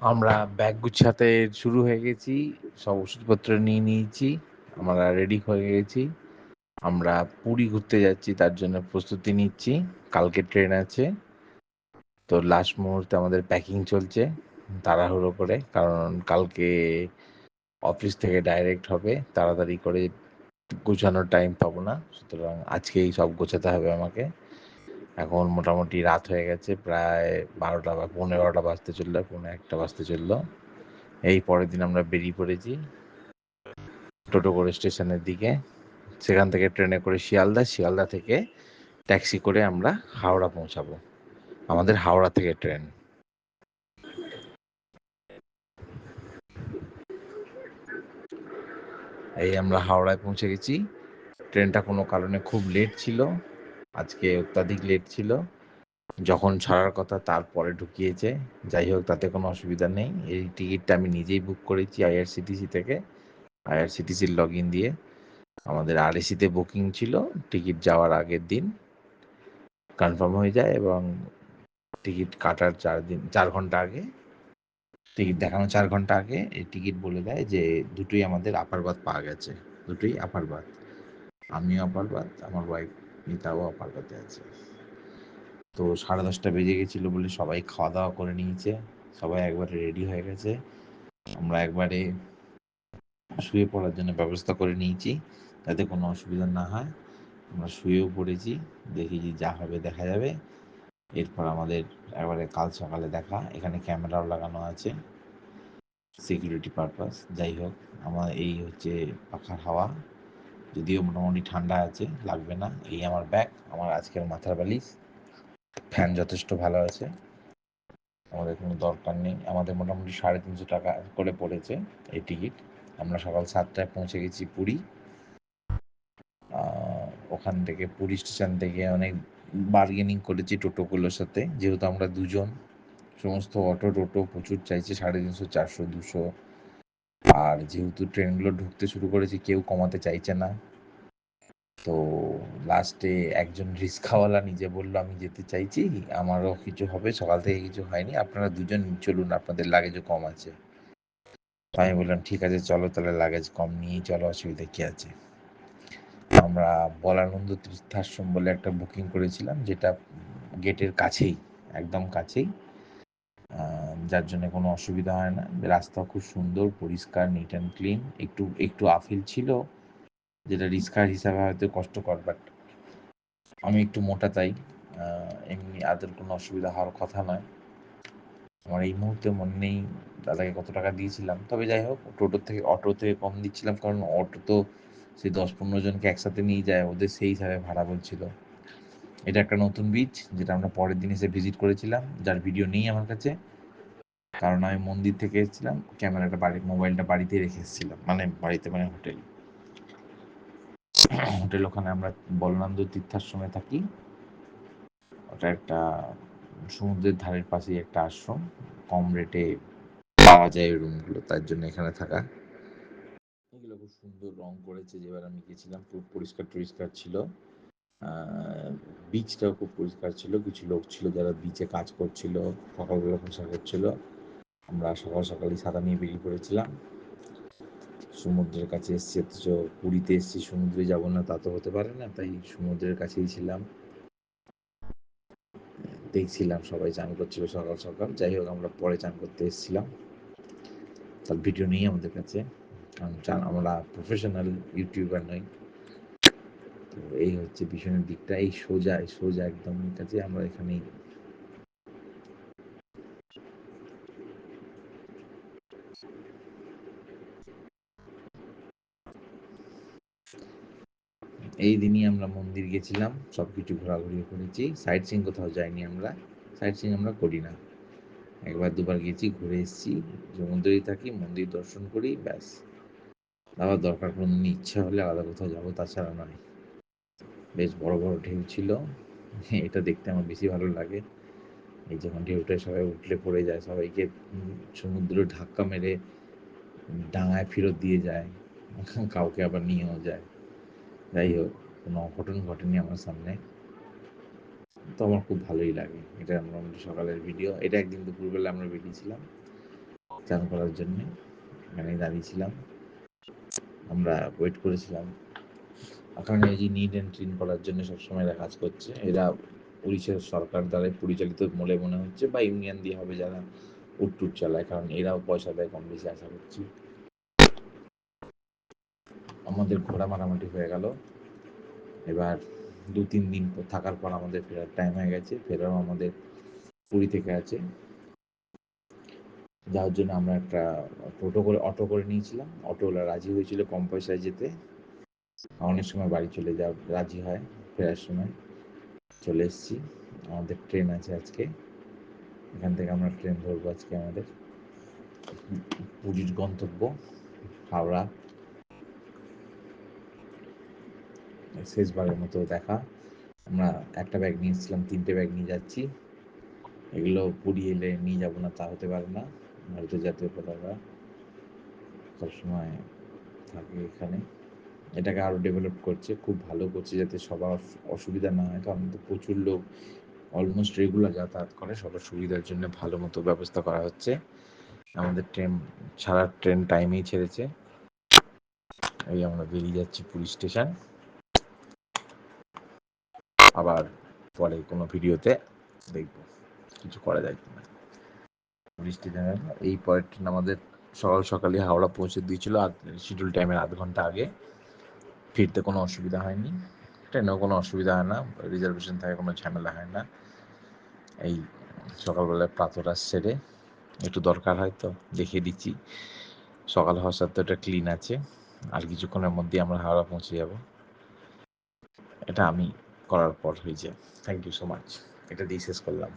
আমরা ব্যাগ গুছাতে শুরু হয়ে গেছি। সব ওষুধপত্র নিয়ে নিয়েছি। আমরা রেডি হয়ে গেছি। আমরা পুরী ঘুরতে যাচ্ছি, তার জন্য প্রস্তুতি নিচ্ছি। কালকে ট্রেন আছে। তো লাস্ট মুহূর্তে আমাদের প্যাকিং চলছে, তাড়াহুড়ো করে, কারণ কালকে অফিস থেকে ডাইরেক্ট হবে। তাড়াতাড়ি করে গোছানোর টাইম পাবো না। সুতরাং আজকেই সব গোছাতে হবে আমাকে। এখন মোটামুটি রাত হয়ে গেছে, প্রায় বারোটা বা পনেরো বারোটা বাজতে চলল পনেরো একটা বাজতে চলল। এই পরের দিন আমরা বেরিয়ে পড়েছি টোটো করে স্টেশনের দিকে। সেখান থেকে ট্রেনে করে শিয়ালদা শিয়ালদা থেকে ট্যাক্সি করে আমরা হাওড়া পৌঁছাবো, আমাদের হাওড়া থেকে ট্রেন। এই আমরা হাওড়ায় পৌঁছে গেছি। ট্রেনটা কোনো কারণে খুব লেট ছিল। আজকে অত্যাধিক লেট ছিল। যখন ছাড়ার কথা তারপরে ঢুকিয়েছে। যাই হোক, তাতে কোনো অসুবিধা নেই। এই টিকিটটা আমি নিজেই বুক করেছি আইআরসিটিসি থেকে। আইআরসিটিসির লগ ইন দিয়ে আমাদের আরএসিতে বুকিং ছিল। টিকিট যাওয়ার আগের দিন কনফার্ম হয়ে যায় এবং টিকিট কাটার চার দিন, চার ঘণ্টা আগে টিকিট দেখানো চার ঘণ্টা আগে এই টিকিট বলে দেয় যে দুটোই আমাদের আপার বাদ পাওয়া গেছে। দুটোই আপার বাদ আমিও আপার বাদ আমার ওয়াইফ আপার বাদে আছে। তো সাড়ে দশটা বেজে গেছিল বলে সবাই খাওয়া দাওয়া করে নিয়েছে। সবাই একবারে রেডি হয়ে গেছে। আমরা একবারে শুয়ে পড়ার জন্য ব্যবস্থা করে নিয়েছি। যাতে কোনো অসুবিধা না হয়। আমরা শুয়েও পড়েছি। দেখি যে যা হবে দেখা যাবে। এরপর আমাদের একবারে কাল সকালে দেখা। এখানে ক্যামেরাও লাগানো আছে। সিকিউরিটি পারপাস যাই হোক, আমার এই হচ্ছে পাখার হাওয়া। যদিও মোটামুটি ঠান্ডা আছে, লাগবে না। এই আমার ব্যাগ আমার আজকের মাথার বালিশ ফ্যান যথেষ্ট ভালো আছে। আমাদের কোনো দরকার নেই। আমাদের মোটামুটি সাড়ে তিনশো টাকা করে পড়েছে এই টিকিট আমরা সকাল সাতটায় পৌঁছে গেছি পুরী। ওখান থেকে পুরী স্টেশন থেকে অনেক বার্গেনিং করেছি টোটোগুলোর সাথে। যেহেতু আমরা দুজন, সমস্ত অটো টোটো প্রচুর চাইছে, সাড়ে তিনশো, চারশো, দুশো। আর যেহেতু ট্রেনগুলো ঢুকতে শুরু করেছে, কেউ কমাতে চাইছে না। তো লাস্টে একজন রিক্সাওয়ালা নিজে বলল, আমি যেতে চাইছি, আমারও কিছু হবে, সকাল থেকে কিছু হয়নি, আপনারা দুজন চলুন, আপনাদের লাগেজও কম আছে। আমি বললাম, ঠিক আছে, চলো, তাহলে লাগেজ কম নিয়েই চলো, অসুবিধা কী আছে? আমরা বলানন্দ তীর্থাশ্রম বলে একটা বুকিং করেছিলাম, যেটা গেটের কাছেই, একদম কাছেই। যার জন্য কোনো অসুবিধা হয় না। রাস্তা খুব সুন্দর, পরিষ্কার নিট অ্যান্ড ক্লিন একটু একটু আফিল ছিল, যেটা রিস্কার হিসাবে হয়তো কষ্টকর বাট আমি একটু মোটা তাই। এমনি আদের কোনো অসুবিধা হওয়ার কথা নয়। আমার এই মুহূর্তে মনে নেই দাদাকে কত টাকা দিয়েছিলাম। তবে যাই হোক, টোটোর থেকে অটো থেকে কম দিচ্ছিলাম, কারণ অটো তো সেই দশ পনেরো জনকে একসাথে নিয়ে যায়, ওদের সেই হিসাবে ভাড়া বলছিল। এটা একটা নতুন বীচ যেটা আমরা পরের দিন এসে ভিজিট করেছিলাম। যার ভিডিও নেই আমার কাছে। কারণ আমি মন্দির থেকে এসেছিলাম, ক্যামেরাটা বাড়ি, মোবাইলটা বাড়িতে রেখে এসেছিলাম মানে বাড়িতে মানে হোটেল। হোটেল ওখানে আমরা বলনন্দ তীর্থাশ্রমে থাকি। ওটা একটা সমুদ্রের ধারের পাশেই একটা আশ্রম, কম রেটে পাওয়া যায় রুমগুলো, তার জন্য এখানে থাকা। এগুলো খুব সুন্দর রং করেছে, যেবার আমি গেছিলাম, খুব পরিষ্কার টরিষ্কার ছিল। বিচটাও খুব পরিষ্কার ছিল, কিছু লোক ছিল যারা বিচে কাজ করছিল সকালবেলা পোশাক করছিল আমরা সকাল সকালই সাদা নিয়ে বেরিয়ে পড়েছিলাম। সমুদ্রের কাছে এসছি, অথচ পুরীতে এসছি, সমুদ্রে যাব না, তা তো হতে পারে না, তাই সমুদ্রের কাছেই ছিলাম। দেখছিলাম, সবাই চান করছিল সকাল সকাল। যাই হোক, আমরা পরে চান করতে এসেছিলাম। তার ভিডিও নেই আমাদের কাছে। কারণ আমরা প্রফেশনাল ইউটিউবার নই। তো এই হচ্ছে পিছনের দিকটা, এই সোজা সোজা একদম কাছে আমরা এখানেই এই দিনই আমরা মন্দির গেছিলাম সব কিছু ঘোরাঘুরি করেছি। সাইট সিং কোথাও যাইনি আমরা সাইট সিং আমরা করি না। একবার দুবার গেছি, ঘুরে এসেছি, সমুদ্রেই থাকি, মন্দির দর্শন করি, ব্যাস। আবার দরকার কোনো দিন ইচ্ছা হলে আলাদা কোথাও যাব, তাছাড়া নয়। বেশ বড় বড় ঢেউ ছিল, এটা দেখতে আমার বেশি ভালো লাগে। এই যখন ঢেউটা সবাই উঠলে পড়ে যায়, সবাইকে সমুদ্র ধাক্কা মেরে ডাঙায় ফেরত দিয়ে যায়, কাউকে আবার নিয়েও যায়। যাই হোক, কোনো অঘটন ঘটেনি আমার সামনে। তো আমার খুব ভালোই লাগে। এটা মোটামুটি সকালের ভিডিও এটা একদিন দুপুরবেলা আমরা বেরিয়েছিলাম চান করার জন্যে। এখানেই দাঁড়িয়েছিলাম। আমরা ওয়েট করেছিলাম। ওখানে এই যে নিড অ্যান্ড ক্লিন করার জন্য সবসময় এরা কাজ করছে। এরা উড়িষ্যার সরকার দ্বারাই পরিচালিত বলে মনে হচ্ছে বা ইউনিয়ন দিয়ে হবে যারা উটটুট চালায়। কারণ এরাও পয়সা দেয়, কম বেশি আশা করছি। আমাদের ঘোড়া মারামারি হয়ে গেল। এবার দু, তিন দিন থাকার পর আমাদের ফেরার টাইম হয়ে গেছে। ফেরাও আমাদের পুরী থেকে আছে। যাওয়ার জন্য আমরা একটা টোটো করে, অটো করে নিয়েছিলাম। অটোওয়ালা রাজি হয়েছিল কম পয়সায় যেতে। অনেক সময় বাড়ি চলে যা রাজি হয় ফেরার সময়। চলে এসেছি। আমাদের ট্রেন আছে আজকে। এখান থেকে আমরা ট্রেন ধরবো আজকে আমাদের। পুরীর গন্তব্য, হাওড়া। শেষবারের মতো দেখা। আমরা একটা ব্যাগ নিয়েছিলাম, তিনটে ব্যাগ নিয়ে যাচ্ছি। এগুলো পুরী এলে নিয়ে যাব না, তা হতে পারে না। ভারতীয় জাতীয় পতাকা সবসময় থাকে এখানে। এটাকে আরও ডেভেলপ করছে, খুব ভালো করছে যাতে সবার অসুবিধা না হয়। কারণ তো প্রচুর লোক অলমোস্ট রেগুলার যাতায়াত করে, সবার সুবিধার জন্য ভালো মতো ব্যবস্থা করা হচ্ছে। আমাদের ট্রেন সারা ট্রেন টাইমেই ছেড়েছে। এই আমরা বেরিয়ে যাচ্ছি পুলিশ স্টেশন আবার পরে কোনো ভিডিওতে দেখব। কিছু করা যায় কিনা। স্টেশনে এই পরের ট্রেন আমাদের সকাল সকালে হাওড়া পৌঁছে দিয়েছিল। শিডিউল টাইমের আধ ঘণ্টা আগে। ফিরতে কোনো অসুবিধা হয়নি। ট্রেনেও কোনো অসুবিধা হয় না। রিজার্ভেশন থাকে কোনো ঝামেলা হয় না। এই সকালবেলায় প্রাতরাস সেরে একটু দরকার হয় তো দেখিয়ে দিচ্ছি। সকাল হওয়ার সাথে এটা ক্লিন আছে। আর কিছুক্ষণের মধ্যে আমরা হাওড়া পৌঁছে যাব। এটা আমি করার পর হয়েছে থ্যাংক ইউ সো মাচ এটা দিয়ে শেষ করলাম।